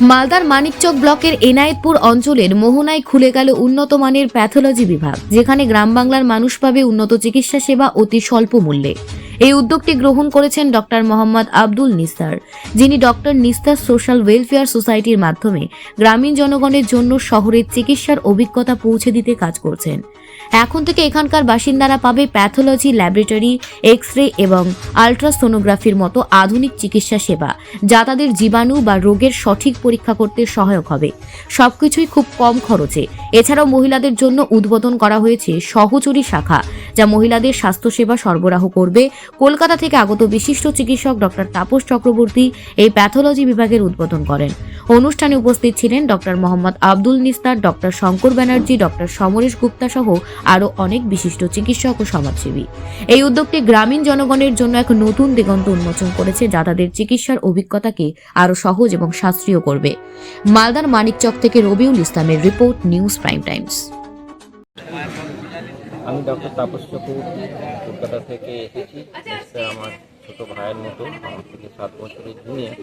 মালদার মানিকচক ব্লকের এনায়েতপুর অঞ্চলের মোহনায় খুলে গেল উন্নত মানের প্যাথোলজি বিভাগ, যেখানে গ্রাম বাংলার মানুষ পাবে উন্নত চিকিৎসা সেবা অতি স্বল্প মূল্যে। এই উদ্যোগটি গ্রহণ করেছেন ডক্টর মোহাম্মদ আব্দুল নিস্তার, যিনি ডক্টর নিস্তার সোশ্যাল ওয়েলফেয়ার সোসাইটির মাধ্যমে গ্রামীণ জনগণের জন্য শহরের চিকিৎসার অভিজ্ঞতা পৌঁছে দিতে কাজ করছেন। এখন থেকে এখানকার বাসিন্দারা পাবে প্যাথোলজি ল্যাবরেটরি এক্স রে এবং আলট্রাসোনোগ্রাফির মতো আধুনিক চিকিৎসা সেবা, যা তাদের জীবাণু বা রোগের সঠিক পরীক্ষা করতে সহায়ক হবে। সবকিছুই খুব কম খরচে। এছাড়াও মহিলাদের জন্য উদ্বোধন করা হয়েছে সহচরী শাখা যা মহিলাদের স্বাস্থ্যসেবা সরবরাহ করবে। কলকাতা থেকে আগত বিশিষ্ট চিকিৎসক ডক্টর তাপস চক্রবর্তী এই প্যাথোলজি বিভাগের উদ্বোধন করেন। অনুষ্ঠানে উপস্থিত ছিলেন doctor Mohammad Abdul Nistar, doctor Shankar Banerjee, doctor Samaresh Gupta সহ আরও অনেক বিশিষ্ট চিকিৎসক ও সমাজসেবী। এই উদ্যোগটি গ্রামীণ জনগণের জন্য এক নতুন দিগন্ত উন্মোচন করেছে যা তাদের চিকিৎসার অভিজ্ঞতাকে আরও সহজ এবং সাশ্রয়ী করবে। মালদার মানিকচক থেকে রবিউল ইসলামের রিপোর্ট, নিউজ প্রাইম টাইমস। আমি ডক্টর তাপস চক্রবর্তী কলকাতা থেকে এসেছি। আমার ছোট ভাইয়ের মতো আমার থেকে সাত বছরের জুনিয়র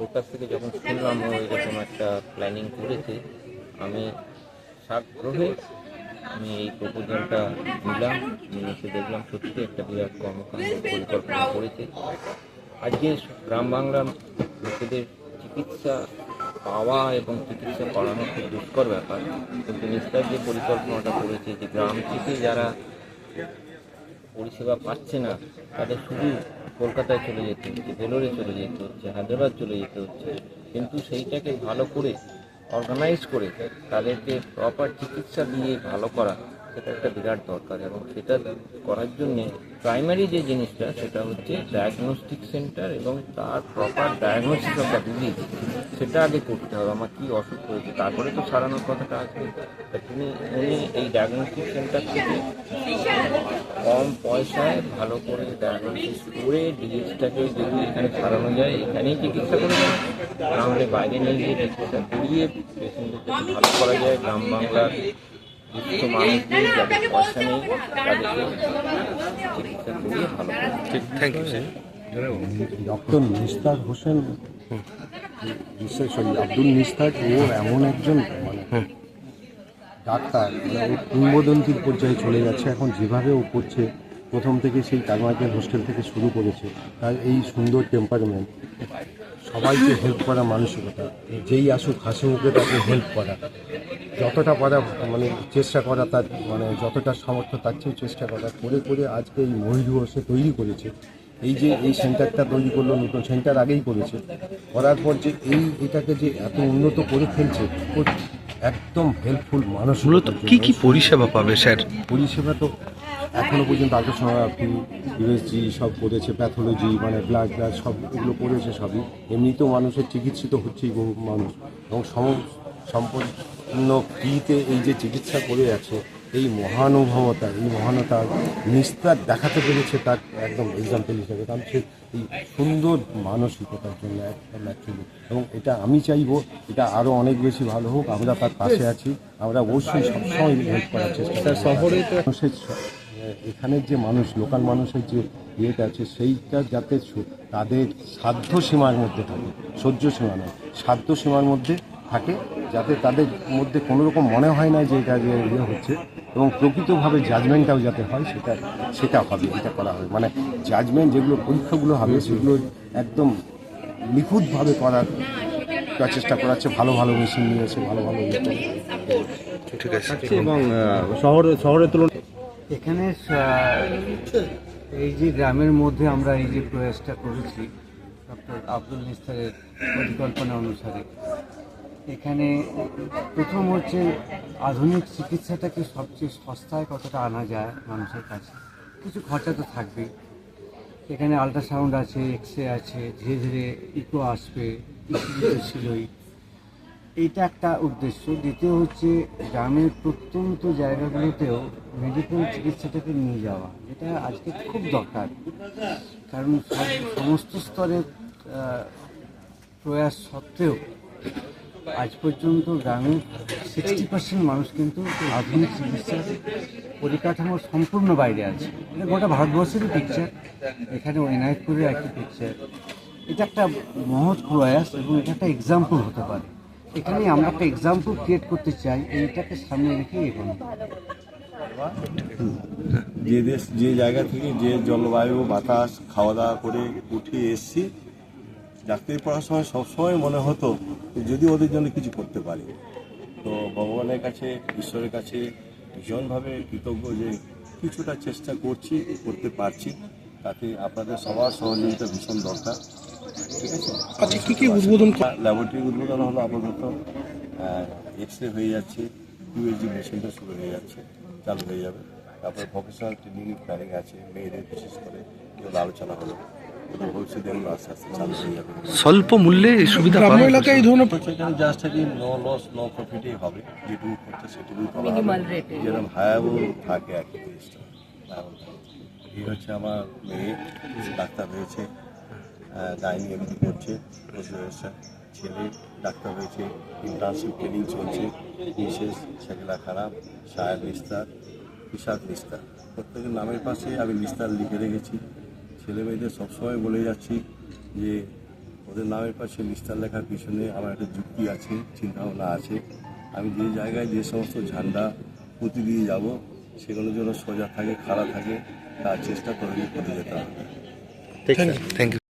ওর কাছ থেকে যখন শুনলাম ও এরকম একটা প্ল্যানিং করেছে আমি সাগ্রহে আমি এই প্রপোজালটা নিলাম। নিয়ে এসে দেখলাম সত্যি একটা বিরাট কর্মকাণ্ড পরিকল্পনা করেছে। আজকে গ্রাম বাংলার লোকেদের চিকিৎসা পাওয়া এবং চিকিৎসা করানো খুব দুষ্কর ব্যাপার। কিন্তু নিস্তার যে পরিকল্পনাটা করেছে যে গ্রাম থেকে যারা পরিষেবা পাচ্ছে না, তাদের শুধু কলকাতায় চলে যেতে হচ্ছে ভেলোরে চলে যেতে হচ্ছে, হায়দ্রাবাদ চলে যেতে হচ্ছে। কিন্তু সেইটাকে ভালো করে অর্গানাইজ করে তাদেরকে প্রপার চিকিৎসা দিয়ে ভালো করা, সেটা একটা বিরাট দরকার এবং সেটা করার জন্যে প্রাইমারি যে জিনিসটা, সেটা হচ্ছে ডায়াগনস্টিক সেন্টার এবং তার proper diagnosis of the disease সেটা আগে করতে হবে, আমার কী অসুখ হয়েছে, তারপরে তো সারানোর কথাটা আসবে তা তিনি উনি এই ডায়াগনস্টিক সেন্টার থেকে কম পয়সায় ভালো করে ডায়াগনোসিস করে ডিজিজটাকে যদি এখানে সারানো যায়, এখানেই চিকিৎসা করে নাহলে বাইরে নিয়ে গিয়ে চিকিৎসা করিয়ে পেশেন্টদের ভালো করা যায়, গ্রাম বাংলার দুস্থ মানুষদের যাদের পয়সা নেই। তাদেরকে চিকিৎসা করিয়ে ভালো ঠিক থ্যাংক ইউ স্যার ডক্টর নিস্তার হোসেন সরি আব্দুল নিস্তার ও এমন একজন মানে ডাক্তার মানে ও কিংবদন্তির পর্যায়ে চলে যাচ্ছে এখন যেভাবে ও করছে প্রথম থেকে সেই কারমাইকেল হোস্টেল থেকে শুরু করেছে তার এই সুন্দর টেম্পারমেন্ট সবাইকে হেল্প করা মানসিকতা যেই আসুক হাসি মুখে তাকে হেল্প করা। যতটা পারা মানে চেষ্টা করা তার মানে যতটা সামর্থ্য তার চেয়ে চেষ্টা করা করে করে আজকে এই মহিরু সে তৈরি করেছে। এই যে এই সেন্টারটা তৈরি করল নতুন সেন্টার আগেই করেছে। করার পর যে এই এটাকে যে এত উন্নত করে ফেলছে একদম হেল্পফুল মানুষ মূলত কি কি পরিষেবা পাবে স্যার? পরিষেবা তো এখনও পর্যন্ত আল্ট্রাসোনোগ্রাফি ইউএসজি সব করেছে প্যাথোলজি মানে ব্লাড ব্লাড সব এগুলো করেছে সবই। এমনিতেও মানুষের চিকিৎসিত হচ্ছেই বহু মানুষ। এবং সম সম্পূর্ণ ফ্রিতে এই যে চিকিৎসা করে যাচ্ছে এই মহানুভবতা এই মহানতা নিস্তার দেখাতে পেরেছে তার একদম এক্সাম্পল হিসেবে। কারণ সে এই সুন্দর মানসিকতার জন্য একদম অ্যাকচুয়ালি এবং এটা আমি চাইব এটা আরও অনেক বেশি ভালো হোক আমরা তার পাশে আছি আমরা অবশ্যই সবসময় হেল্প করার চেষ্টা করি শহরে মানুষের এখানের যে মানুষ লোকাল মানুষের যে ইয়েটা আছে সেইটা যাতে তাদের সাধ্য সীমার মধ্যে থাকে সহ্য সীমা নয়। সাধ্য সীমার মধ্যে থাকে যাতে তাদের মধ্যে কোনো রকম মনে হয় না যে এটা যে ইয়ে হচ্ছে এবং প্রকৃতভাবে জাজমেন্টটাও যাতে হয় সেটা সেটা হবে এটা করা হবে। মানে জাজমেন্ট যেগুলো পরীক্ষাগুলো হবে সেগুলো একদম নিখুঁতভাবে করার চেষ্টা করাচ্ছে ভালো ভালো মেশিন নিয়েছে ভালো ভালো ইয়ে ঠিক আছে। এবং শহর শহরের তুলনায় এখানে এই যে গ্রামের মধ্যে আমরা এই যে প্রয়াসটা করেছি ডক্টর আব্দুল নিস্তারের পরিকল্পনা অনুসারে এখানে প্রথম হচ্ছে আধুনিক চিকিৎসাটাকে সবচেয়ে সস্তায় কতটা আনা যায় মানুষের কাছে? কিছু খরচা তো থাকবেই। এখানে আল্ট্রাসাউন্ড আছে এক্স রে আছে, ধীরে ধীরে ইকো আসবে ছিলই। এইটা একটা উদ্দেশ্য। দ্বিতীয় হচ্ছে গ্রামের প্রত্যন্ত জায়গাগুলোতেও মেডিকেল চিকিৎসাটাকে নিয়ে যাওয়া। যেটা আজকে খুব দরকার। কারণ সমস্ত স্তরের প্রয়াস সত্ত্বেও আজ পর্যন্ত গ্রামের সিক্সটি পার্সেন্ট মানুষ কিন্তু আধুনিক চিকিৎসার পরিকাঠামোর সম্পূর্ণ বাইরে আছে। এটা গোটা ভারতবর্ষেরই পিকচার এখানে এনআইপুরের একই পিকচার এটা একটা মহৎ প্রয়াস এবং এটা একটা এক্সাম্পল হতে পারে। এখানে আমরা একটা এক্সাম্পল ক্রিয়েট করতে চাই, এইটাকে সামনে রেখে এগোনো। যে দেশ, যে জায়গা থেকে যে জলবায়ু, বাতাস, খাওয়া দাওয়া করে উঠে এসছি ডাক্তারি পড়ার সময় সবসময় মনে হতো যদি ওদের জন্য কিছু করতে পারি। তো ভগবানের কাছে ঈশ্বরের কাছে ভীষণভাবে কৃতজ্ঞ যে কিছুটা চেষ্টা করছি করতে পারছি। তাতে আপনাদের সবার সহযোগিতা ভীষণ দরকার। ঠিক আছে? আচ্ছা কি কি উদ্বোধন ল্যাবরেটরি উদ্বোধন হলো আপাতত এক্স রে হয়ে যাচ্ছে ইউএসজি মেশিনটা শুরু হয়ে যাচ্ছে চালু হয়ে যাবে। তারপরে ভোকেশনাল ট্রেনিং প্ল্যানিং আছে মেয়েদের বিশেষ করে এগুলো আলোচনা হলো। ওদের ভবিষ্যতে এগুলো আস্তে আস্তে চালু হয়ে যাবে স্বল্প মূল্যে এই সুবিধা গ্রাম্য এলাকায় এই ধরনের এখানে জাস্ট আছে নো লস নো প্রফিটই হবে। যেটুকু করা হবে। যেরকম হায়াবল থাকে আর কি থাকে। এই হচ্ছে আমার মেয়ে ডাক্তার হয়েছে গাইনি এমনি করছে ছেলে ডাক্তার হয়েছে ইন্টার্নশিপ ট্রেনিং চলছে। বিশেষ সেগুলা খারাপ সাহেব নিস্তার ইশাদ নিস্তার। প্রত্যেকের নামের পাশে আমি নিস্তার লিখে রেখেছি। ছেলে মেয়েদের সবসময় বলে যাচ্ছি যে ওদের নামের পাশে নিস্তার লেখার পিছনে আমার একটা যুক্তি আছে চিন্তাভাবনা আছে। আমি যে জায়গায় যে সমস্ত ঝান্ডা পুঁতি দিয়ে যাব সেগুলো যেন সোজা থাকে খাড়া থাকে তার চেষ্টা করে করে যেতে হবে। Thank you